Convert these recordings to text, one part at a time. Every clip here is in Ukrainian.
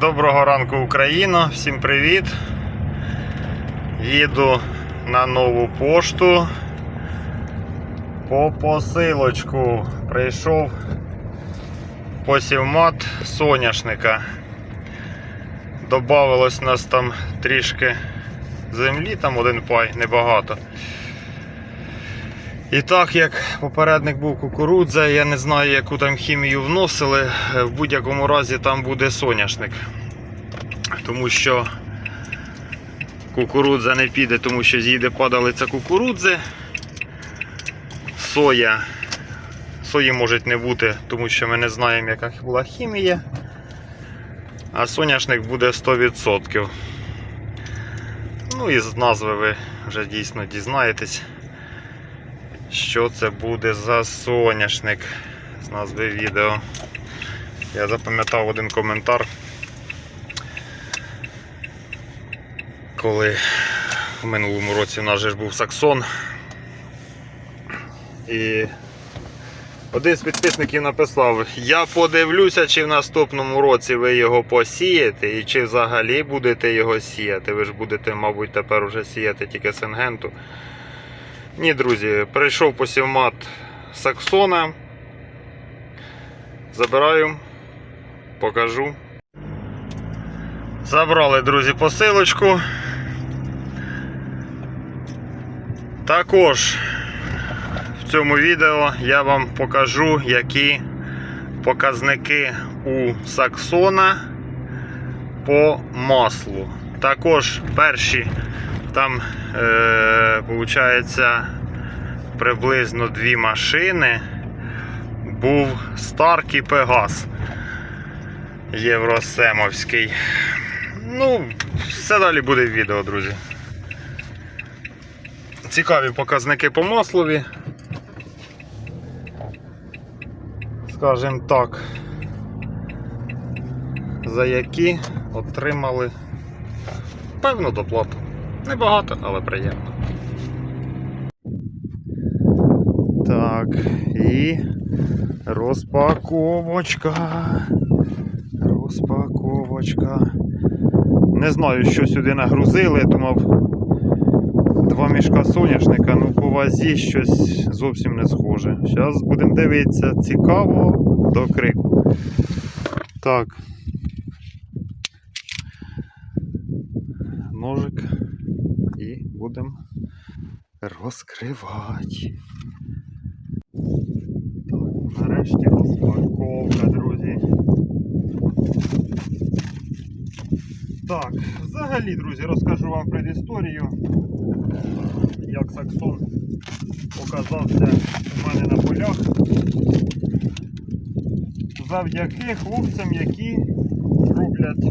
Доброго ранку, Україна! Всім привіт! Їду на нову пошту. По посилочку прийшов посівмат соняшника. Добавилось нас там трішки землі, там один пай, небагато. І так як попередник був кукурудза, я не знаю, яку там хімію вносили. В будь-якому разі там буде соняшник. Тому що кукурудза не піде, тому що з'їде падалиця кукурудзи. Соя. Сої може не бути, тому що ми не знаємо, яка була хімія. А соняшник буде 100%. Ну і з назви ви вже дійсно дізнаєтесь що це буде за соняшник з назви відео. Я запам'ятав один коментар, коли в минулому році в нас же ж був Саксон. І один з підписників написав, я подивлюся, чи в наступному році ви його посієте і чи взагалі будете його сіяти. Ви ж будете, мабуть, тепер уже сіяти тільки сингенту. Ні, друзі, прийшов посівмат Саксона. Забираю, покажу. Забрали, друзі, посилочку. Також в цьому відео я вам покажу, які показники у Саксона по маслу. Також перші там, е, виходить, приблизно дві машини. Був Старк Пегас Євросемовський. Ну, все далі буде в відео, друзі. Цікаві показники по маслові. Скажімо так, за які отримали певну доплату. Небагато, але приємно. Так, і розпаковочка. Розпаковочка. Не знаю, що сюди нагрузили, думав два мішка соняшника, ну по вазі щось зовсім не схоже. Зараз будемо дивитися цікаво до крику. Так. Ножик будемо розкривати. Так, нарешті розпаковка, друзі. Так, взагалі, друзі, розкажу вам предісторію, як Саксон оказався у мене на полях. Завдяки хлопцям, які роблять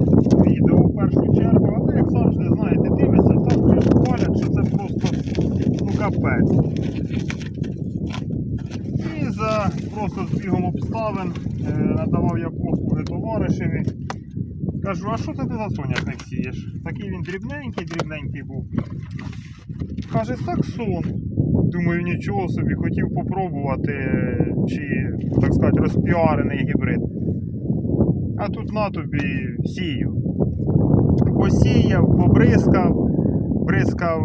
відео в першу чергу, але як завжди, знаєте, дивишся, так вже ж хвалять, що це просто ну капець. І за просто збігом обставин е, надавав я послуги товаришеві. Кажу, а що це ти за соняшник сієш? Такий він дрібненький, дрібненький був. Каже, саксон. Думаю, нічого собі, хотів попробувати, е, чи, так сказати, розпіарений гібрид. А тут на тобі сію. Посіяв, побризкав, бризкав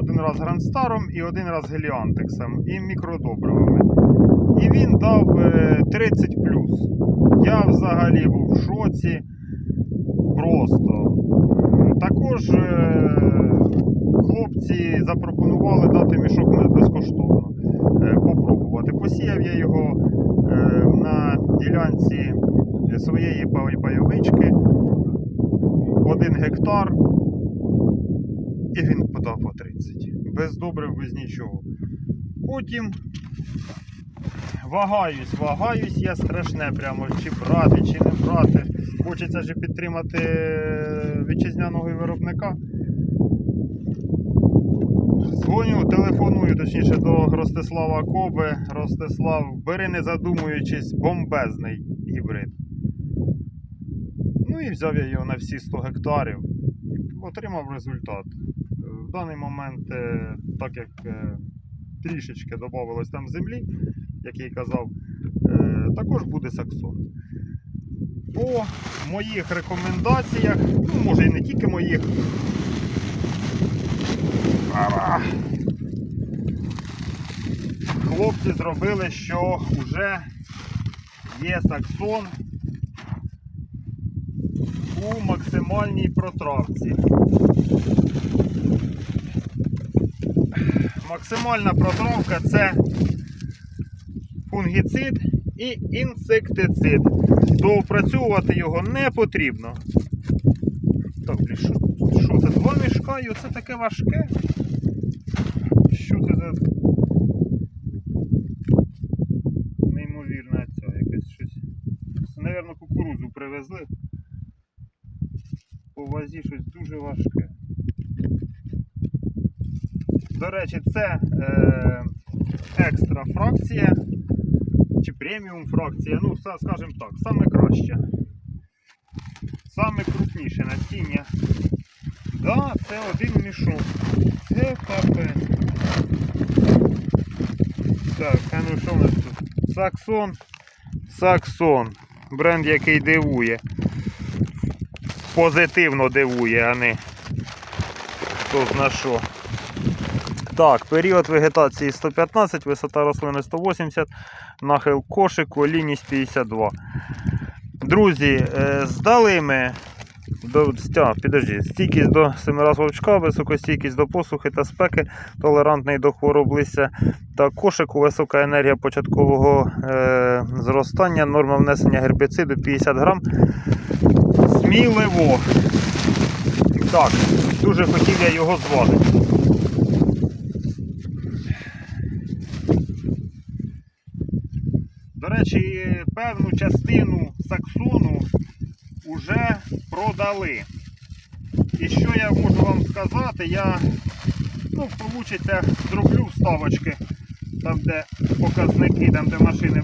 один раз гранстаром і один раз геліантексом і мікродобривами. І він дав е, 30 Я взагалі був в шоці. Просто. Також е, хлопці запропонували дати мішок безкоштовно. е, Попробувати. Посіяв я його е, на ділянці своєї пайовички. Один гектар. І він подав по 30. Без добрив, без нічого. Потім вагаюсь, вагаюсь, я страшне прямо, чи брати, чи не брати. Хочеться ж підтримати вітчизняного виробника. Дзвоню, телефоную, точніше, до Ростислава Коби. Ростислав, бери не задумуючись, бомбезний гібрид. Ну і взяв я його на всі 100 гектарів отримав результат. Даний момент, е, так як е, трішечки додавалось там землі, як я й казав, е, також буде саксон. по моїх рекомендаціях, ну, може і не тільки моїх. Хлопці зробили, що вже є саксон у максимальній протравці. Максимальна протравка це фунгіцид і інсектицид. Доопрацьовувати його не потрібно. Так, блін, що, що це? Два мішка і оце таке важке? Що це за неймовірна ця якесь щось. Це, Навірно, кукурудзу привезли. По вазі щось дуже важке. До речі, це е, екстра фракція чи преміум фракція, ну, скажімо так, саме краще. Саме крупніше насіння. Да, це один мішок. Це капець. Так, а ну що у нас тут? Саксон. Саксон. Бренд, який дивує. Позитивно дивує, а не хто зна що. Так, період вегетації 115, висота рослини 180, нахил кошику, лінність 52. Друзі, е, здали ми до, стя, підожди, стійкість до 7 раз вовчка, високостійкість до посухи та спеки, толерантний до хвороб листя та кошику, висока енергія початкового е, зростання, норма внесення гербіциду 50 грам. Сміливо. Так, дуже хотів я його зважити. До речі, певну частину саксону вже продали. І що я можу вам сказати, я ну, получиться, зроблю вставочки там, де показники, там, де машини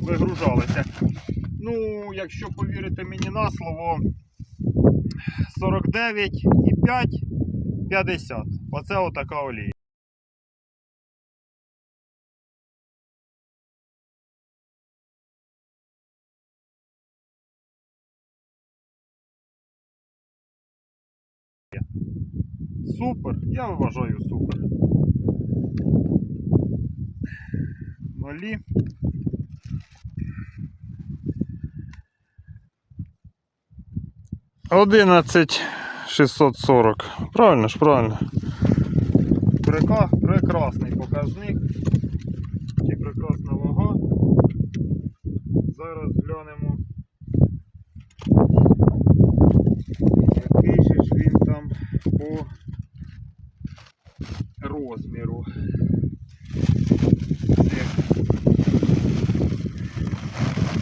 вигружалися. Ну, якщо повірити мені на слово, 49,5, 50. Оце отака олія. Супер, я вважаю супер. Нолі. Одинадцять 640. Правильно ж, правильно. Прека, прекрасний показник. Чи прекрасна вага. Зараз глянемо. Який же ж він там по розміру.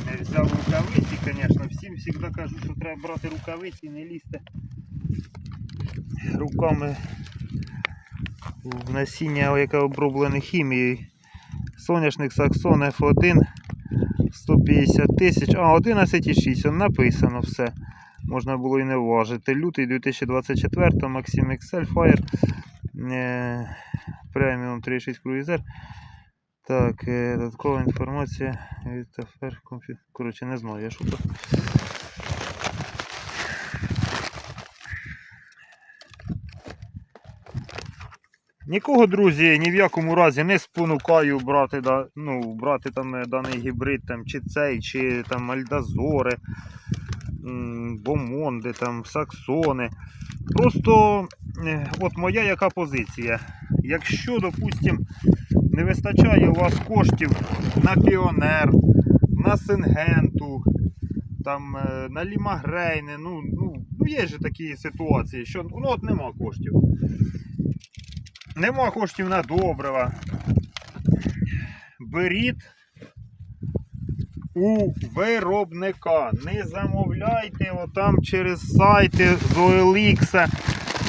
Не взяв рукавиці, звісно. Всім завжди кажу, що треба брати рукавиці не лізти руками в насіння, яке оброблене хімією. Соняшник Саксон F1 150 тисяч. А, 11,6. Он написано все. Можна було і не вважити. Лютий 2024 Maxim Excel Fire. Преміум 3.6 Cruiser. Так, е, додаткова інформація від афер конфі... Коротше, не знаю, я то. Нікого, друзі, ні в якому разі не спонукаю брати, да, ну, брати там е, даний гібрид, там, чи цей, чи там альдазори, бомонди, там, саксони. Просто е, от моя яка позиція. Якщо, допустим, не вистачає у вас коштів на піонер, на сингенту, там, е, на лімагрейни, ну, ну, ну є ж такі ситуації, що ну, от нема коштів. Нема коштів на добрива. Беріть у виробника. Не замовляйте отам через сайти з OLX.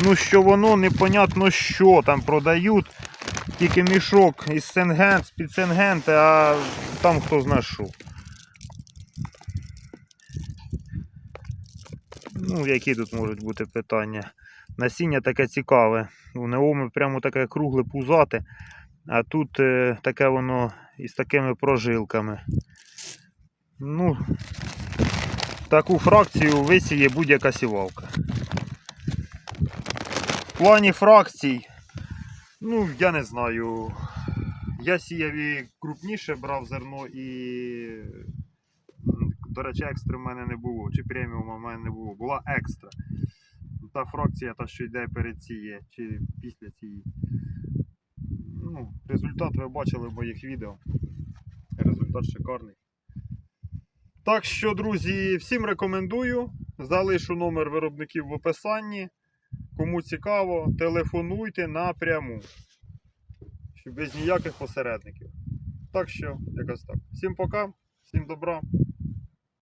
Ну що воно непонятно що там продають. Тільки мішок із Сенгент, з-під Сенгента, а там хто зна що. Ну, які тут можуть бути питання? Насіння таке цікаве. У неоми прямо таке кругле пузате, а тут е, таке воно із такими прожилками. Ну, таку фракцію висіє будь-яка сівалка. Плані фракцій, ну, я не знаю. Я сіяв крупніше брав зерно і. До речі, екстри в мене не було, чи преміума в мене не було. Була екстра. Та фракція, та, що йде перед цією, чи після цієї. Ну, результат ви бачили в моїх відео. Результат шикарний. Так що, друзі, всім рекомендую. Залишу номер виробників в описанні. Кому цікаво, телефонуйте напряму. Без ніяких посередників. Так що, якось так. Всім пока, всім добра.